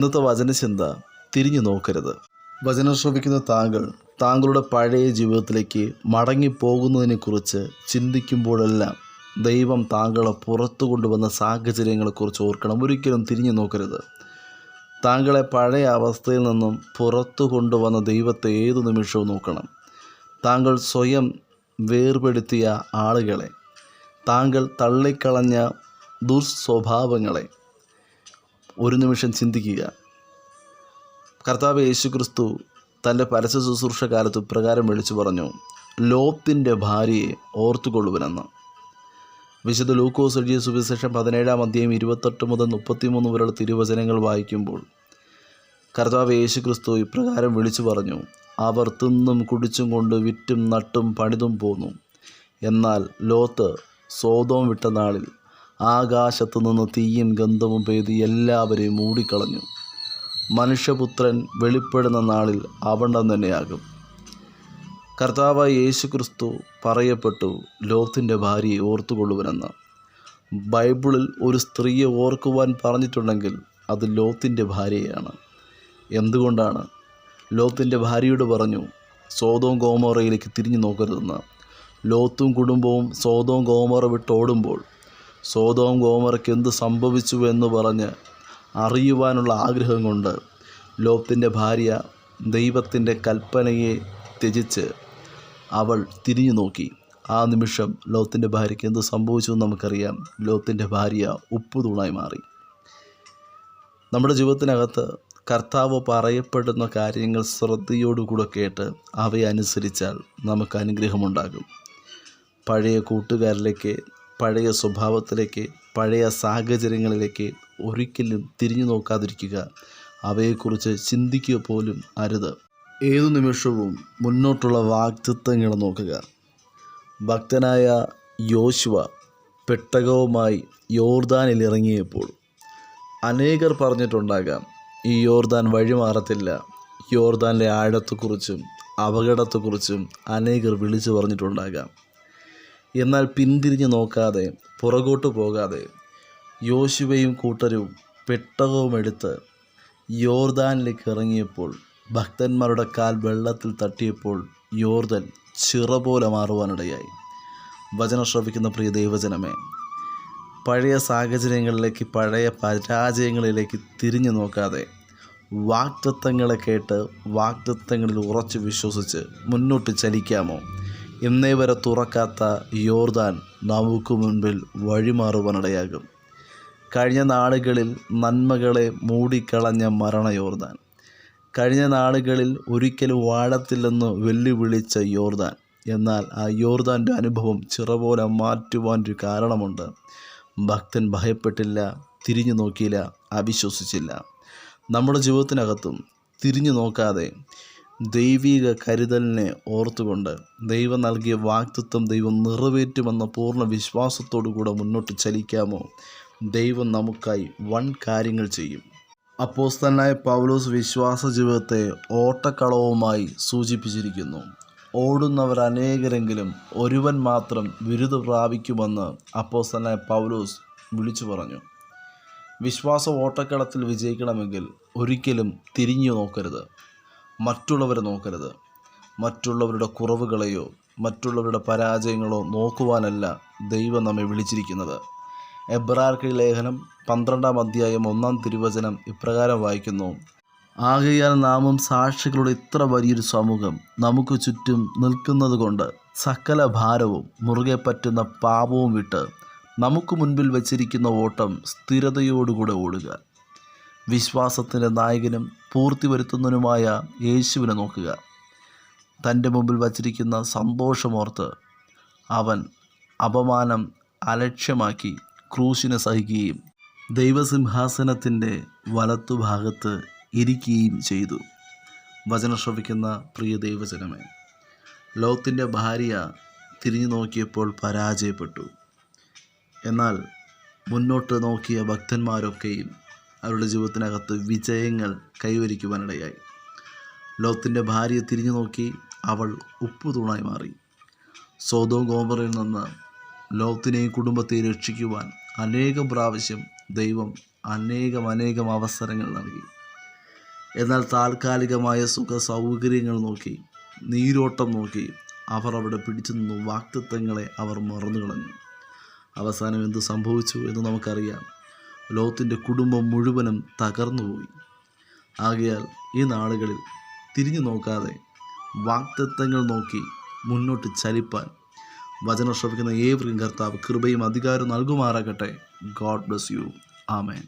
ഇന്നത്തെ വചനചിന്ത തിരിഞ്ഞു നോക്കരുത്. വചനം ശ്രമിക്കുന്ന താങ്കൾ താങ്കളുടെ പഴയ ജീവിതത്തിലേക്ക് മടങ്ങിപ്പോകുന്നതിനെക്കുറിച്ച് ചിന്തിക്കുമ്പോഴെല്ലാം ദൈവം താങ്കളെ പുറത്തു കൊണ്ടുവന്ന സാഹചര്യങ്ങളെക്കുറിച്ച് ഓർക്കണം. ഒരിക്കലും തിരിഞ്ഞു നോക്കരുത്. താങ്കളെ പഴയ അവസ്ഥയിൽ നിന്നും പുറത്തു കൊണ്ടുവന്ന ദൈവത്തെ ഏതു നിമിഷവും നോക്കണം. താങ്കൾ സ്വയം വേർപെടുത്തിയ ആളുകളെ താങ്കൾ തള്ളിക്കളഞ്ഞ ദുസ്വഭാവങ്ങളെ ഒരു നിമിഷം ചിന്തിക്കുക. കർത്താവ് യേശു ക്രിസ്തു തന്റെ പരസ്യ ശുശ്രൂഷ കാലത്ത് പ്രകാരം വിളിച്ചു പറഞ്ഞു ലോത്തിന്റെ ഭാര്യയെ ഓർത്തുകൊള്ളുവനെന്ന്. വിശുദ്ധ ലൂക്കോസ് എഴുതിയ സുവിശേഷം പതിനേഴാം അധ്യായം ഇരുപത്തെട്ട് മുതൽ മുപ്പത്തിമൂന്ന് വരെയുള്ള തിരുവചനങ്ങൾ വായിക്കുമ്പോൾ കർത്താവ് യേശു ക്രിസ്തു ഇപ്രകാരം വിളിച്ചു പറഞ്ഞു അവർ തിന്നും കുടിച്ചും കൊണ്ട് വിറ്റും നട്ടും പണിതും പോന്നു. എന്നാൽ ലോത്ത് സോതോം വിട്ട നാളിൽ ആകാശത്തു നിന്ന് തീയും ഗന്ധവും പെയ്ത് എല്ലാവരെയും മൂടിക്കളഞ്ഞു. മനുഷ്യപുത്രൻ വെളിപ്പെടുന്ന നാളിൽ അവണ്ണം തന്നെയാകും. കർത്താവായ യേശു ക്രിസ്തു പറയപ്പെട്ടു ലോത്തിന്റെ ഭാര്യയെ ഓർത്തുകൊള്ളുവനെന്ന്. ബൈബിളിൽ ഒരു സ്ത്രീയെ ഓർക്കുവാൻ പറഞ്ഞിട്ടുണ്ടെങ്കിൽ അത് ലോത്തിന്റെ ഭാര്യയാണ്. എന്തുകൊണ്ടാണ്? ലോത്തിന്റെ ഭാര്യയോട് പറഞ്ഞു സോതോം ഗോമോറയിലേക്ക് തിരിഞ്ഞു നോക്കരുതെന്ന്. ലോത്തും കുടുംബവും സോതോം ഗോമോറ വിട്ടോടുമ്പോൾ സോതോം ഗോമറയ്ക്ക് എന്ത് സംഭവിച്ചു എന്ന് പറഞ്ഞ് അറിയുവാനുള്ള ആഗ്രഹം കൊണ്ട് ലോത്തിന്റെ ഭാര്യ ദൈവത്തിന്റെ കൽപ്പനയെ ത്യജിച്ച് അവൾ തിരിഞ്ഞു നോക്കി. ആ നിമിഷം ലോത്തിന്റെ ഭാര്യയ്ക്ക് എന്ത് സംഭവിച്ചു എന്ന് നമുക്കറിയാം. ലോത്തിന്റെ ഭാര്യ ഉപ്പുതൂണായി മാറി. നമ്മുടെ ജീവിതത്തിനകത്ത് കർത്താവ് പറയപ്പെടുന്ന കാര്യങ്ങൾ ശ്രദ്ധയോടുകൂടെ കേട്ട് അവയെ അനുസരിച്ചാൽ നമുക്ക് അനുഗ്രഹമുണ്ടാകും. പഴയ കൂട്ടുകാരിലേക്ക് പഴയ സ്വഭാവത്തിലേക്ക് പഴയ സാഹചര്യങ്ങളിലേക്ക് ഒരിക്കലും തിരിഞ്ഞു നോക്കാതിരിക്കുക. അവയെക്കുറിച്ച് ചിന്തിക്കുക പോലും അരുത്. ഏതു നിമിഷവും മുന്നോട്ടുള്ള വാക്തിത്വങ്ങൾ നോക്കുക. ഭക്തനായ യോശുവ പെട്ടകവുമായി യോർദാനിൽ ഇറങ്ങിയപ്പോൾ അനേകർ പറഞ്ഞിട്ടുണ്ടാകാം ഈ യോർദാൻ വഴിമാറത്തില്ല യോർദാനിലെ ആഴത്തെക്കുറിച്ചും അപകടത്തെക്കുറിച്ചും അനേകർ വിളിച്ചു പറഞ്ഞിട്ടുണ്ടാകാം. എന്നാൽ പിന്തിരിഞ്ഞ് നോക്കാതെ പുറകോട്ട് പോകാതെ യോശുവയും കൂട്ടരും പെട്ടകവും എടുത്ത് യോർദാനിലേക്ക് ഇറങ്ങിയപ്പോൾ ഭക്തന്മാരുടെ കാൽ വെള്ളത്തിൽ തട്ടിയപ്പോൾ യോർദൻ ചിറ പോലെ മാറുവാനിടയായി. വചനം ശ്രവിക്കുന്ന പ്രിയ ദൈവജനമേ പഴയ സാഹചര്യങ്ങളിലേക്ക് പഴയ പരാജയങ്ങളിലേക്ക് തിരിഞ്ഞു നോക്കാതെ വാക്തത്വങ്ങളെ കേട്ട് വാക്തത്വങ്ങളിൽ ഉറച്ചു വിശ്വസിച്ച് മുന്നോട്ട് ചലിക്കാമോ? ഇന്നേ വരെ തുറക്കാത്ത യോർദാൻ നമുക്ക് മുൻപിൽ വഴിമാറുവാനിടയാകും. കഴിഞ്ഞ നാളുകളിൽ നന്മകളെ മൂടിക്കളഞ്ഞ മരണ യോർദാൻ. കഴിഞ്ഞ നാളുകളിൽ ഒരിക്കലും വാഴത്തില്ലെന്ന് വെല്ലുവിളിച്ച യോർദാൻ. എന്നാൽ ആ യോർദാന്റെ അനുഭവം ചിറപോലെ മാറ്റുവാൻ ഒരു കാരണമുണ്ട്. ഭക്തൻ ഭയപ്പെട്ടില്ല തിരിഞ്ഞു നോക്കിയില്ല അവിശ്വസിച്ചില്ല. നമ്മുടെ ജീവിതത്തിനകത്തും തിരിഞ്ഞു നോക്കാതെ ദൈവിക കരുതലിനെ ഓർത്തുകൊണ്ട് ദൈവം നൽകിയ വാക്തത്വം ദൈവം നിറവേറ്റുമെന്ന പൂർണ വിശ്വാസത്തോടു കൂടെ മുന്നോട്ട് ചലിക്കാമോ? ദൈവം നമുക്കായി വൻ കാര്യങ്ങൾ ചെയ്യും. അപ്പോസ്തനായ പൗലോസ് വിശ്വാസ ജീവിതത്തെ ഓട്ടക്കളവുമായി സൂചിപ്പിച്ചിരിക്കുന്നു. ഓടുന്നവർ അനേകരെങ്കിലും ഒരുവൻ മാത്രം ബിരുദ പ്രാപിക്കുമെന്ന് അപ്പോസ്തനായ പൗലോസ് വിളിച്ചു പറഞ്ഞു. വിശ്വാസ ഓട്ടക്കളത്തിൽ വിജയിക്കണമെങ്കിൽ ഒരിക്കലും തിരിഞ്ഞു നോക്കരുത്. മറ്റുള്ളവരെ നോക്കരുത്. മറ്റുള്ളവരുടെ കുറവുകളെയോ മറ്റുള്ളവരുടെ പരാജയങ്ങളോ നോക്കുവാനല്ല ദൈവം നമ്മെ വിളിച്ചിരിക്കുന്നത്. എബ്രാർക്ക് ലേഖനം പന്ത്രണ്ടാം അധ്യായം ഒന്നാം തിരുവചനം ഇപ്രകാരം വായിക്കുന്നു. ആകയാൽ നാമും സാക്ഷികളുടെ ഇത്ര വലിയൊരു സമൂഹം നമുക്ക് ചുറ്റും നിൽക്കുന്നത് കൊണ്ട് സകല ഭാരവും മുറുകെ പറ്റുന്ന പാപവും വിട്ട് നമുക്ക് മുൻപിൽ വച്ചിരിക്കുന്ന ഓട്ടം സ്ഥിരതയോടുകൂടെ ഓടുക. വിശ്വാസത്തിന്റെ നായകനും പൂർത്തി വരുത്തുന്നതിനുമായ യേശുവിനെ നോക്കുക. തന്റെ മുമ്പിൽ വച്ചിരിക്കുന്ന സന്തോഷമോർത്ത് അവൻ അപമാനം അലക്ഷ്യമാക്കി ക്രൂശിനെ സഹിക്കുകയും ദൈവസിംഹാസനത്തിന്റെ വലത്തുഭാഗത്ത് ഇരിക്കുകയും ചെയ്തു. വചനം ശ്രവിക്കുന്ന പ്രിയ ദൈവജനമേ ലോകത്തിന്റെ ഭാര്യ തിരിഞ്ഞു നോക്കിയപ്പോൾ പരാജയപ്പെട്ടു. എന്നാൽ മുന്നോട്ട് നോക്കിയ ഭക്തന്മാരൊക്കെയും അവരുടെ ജീവിതത്തിനകത്ത് വിജയങ്ങൾ കൈവരിക്കുവാനിടയായി. ലോകത്തിന്റെ ഭാര്യയെ തിരിഞ്ഞു നോക്കി അവൾ ഉപ്പുതൂണായി മാറി. സോതോ ഗോമറിൽ നിന്ന് ലോത്തിനെയും കുടുംബത്തെയും രക്ഷിക്കുവാൻ അനേകം പ്രാവശ്യം ദൈവം അനേകം അനേകം അവസരങ്ങൾ നൽകി. എന്നാൽ താൽക്കാലികമായ സുഖ സൗകര്യങ്ങൾ നോക്കി നീരോട്ടം നോക്കി അവർ അവിടെ പിടിച്ചു നിന്നു വാക്തത്വങ്ങളെ അവർ മറന്നു കളഞ്ഞു അവസാനം എന്ത് സംഭവിച്ചു എന്ന് നമുക്കറിയാം. ലോകത്തിന്റെ കുടുംബം മുഴുവനും തകർന്നുപോയി. ആകയാൽ ഈ നാളുകളിൽ തിരിഞ്ഞു നോക്കാതെ വാക്തത്വങ്ങൾ നോക്കി മുന്നോട്ട് ചലിപ്പാൻ വചനം ശ്രമിക്കുന്ന ഏവർക്കും കർത്താവ് കൃപയും അധികാരവും നൽകുമാറാകട്ടെ. God bless you amen